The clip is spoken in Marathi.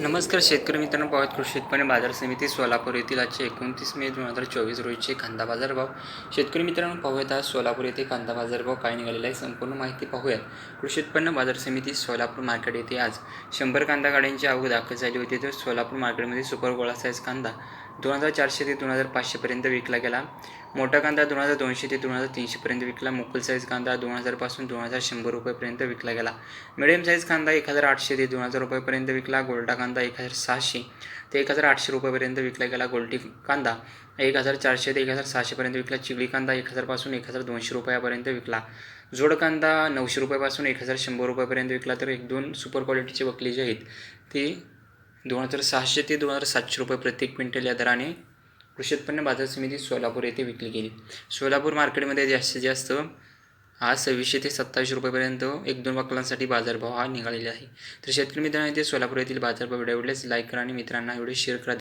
नमस्कार शेतकरी मित्रांनो पाहत कृषी उत्पन्न बाजार समिती सोलापूर येथील आजचे एकोणतीस मे दोन हजार चोवीस रोजीचे कांदा बाजार भाव शेतकरी मित्रांनो पाहूयात आज सोलापूर येथे कांदा बाजार भाव काय निघालेला आहे संपूर्ण माहिती पाहूयात. कृषी उत्पन्न बाजार समिती सोलापूर मार्केट येथे आज शंभर कांदा गाड्यांची आवक दाखल झाली होती. तर सोलापूर मार्केटमध्ये सुपर गोळा साईज कांदा दोन हजार चारशे ते दोन हजार पाचशेपर्यंत विकला गेला. मोठा कांदा दोन हजार दोनशे ते दोन हजार तीनशेपर्यंत विकला. मुकुल साईज कांदा दोन हजारपासून दोन हजार शंभर रुपयेपर्यंत विकला गेला. मिडियम साईज कांदा एक हजार आठशे ते दोन हजार रुपयेपर्यंत विकला. गोल्डा कांदा एक हजार सहाशे ते एक हजार आठशे रुपयेपर्यंत विकला गेला. गोल्डी कांदा एक हजार चारशे ते एक हजार सहाशेपर्यंत विकला. चिगळी कांदा एक हजारपासून एक हजार दोनशे रुपयापर्यंत विकला. जोड कांदा नऊशे रुपयापासून एक हजार शंभर रुपयापर्यंत विकला. तर एक दोन सुपर क्वालिटीचे बकली जे आहेत ते दोन हजार सहाशे ते दोन हजार सातशे रुपये प्रत्येक क्विंटल या दराने कृषी उत्पन्न बाजार समिती सोलापूर येथे विकली गेली. सोलापूर मार्केटमध्ये जास्तीत जास्त आज सव्वीसशे ते सत्तावीसशे रुपयेपर्यंत एक दोन वकलांसाठी बाजारभाव हा निघालेला आहे. तर शेतकरी मित्रांनो इथे सोलापूर येथील बाजारभाव व्हिडिओ लाईक करा आणि मित्रांना एवढे शेअर करा.